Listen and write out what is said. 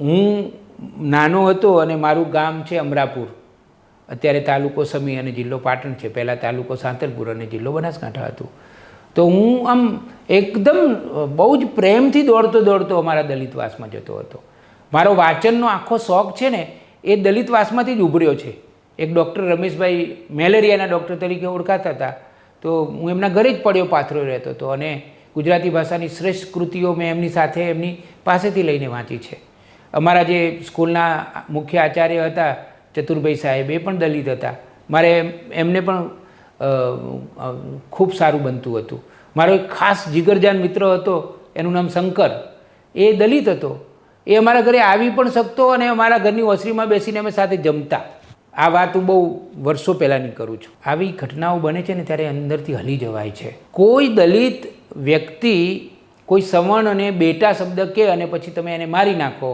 હું નાનો હતો અને મારું ગામ છે અમરાપુર. અત્યારે તાલુકો સમી અને જિલ્લો પાટણ છે. પહેલાં તાલુકો સાંતલપુર અને જિલ્લો બનાસકાંઠા હતું. તો હું આમ એકદમ બહુ જ પ્રેમથી દોડતો દોડતો અમારા દલિતવાસમાં જતો હતો. મારો વાંચનનો આખો શોખ છે ને, એ દલિતવાસમાંથી જ ઉભર્યો છે. એક ડૉક્ટર રમેશભાઈ મેલેરિયાના ડૉક્ટર તરીકે ઓળખાતા હતા. તો હું એમના ઘરે જ પડ્યો પાથરો રહેતો હતો અને ગુજરાતી ભાષાની શ્રેષ્ઠ કૃતિઓ મેં એમની સાથે એમની પાસેથી લઈને વાંચી છે. અમારા જે સ્કૂલના મુખ્ય આચાર્ય હતા, ચતુરભાઈ સાહેબ, એ પણ દલિત હતા. મારે એમને પણ ખૂબ સારું બનતું હતું. મારો એક ખાસ જીગરજાન મિત્ર હતો, એનું નામ શંકર. એ દલિત હતો. એ અમારા ઘરે આવી પણ શકતો અને અમારા ઘરની ઓસરીમાં બેસીને અમે સાથે જમતા. આ વાત હું બહુ વર્ષો પહેલાંની કરું છું. આવી ઘટનાઓ બને છે ને ત્યારે અંદરથી હલી જવાય છે. કોઈ દલિત વ્યક્તિ કોઈ સવર્ણ અને બેટા શબ્દ કે અને પછી તમે એને મારી નાખો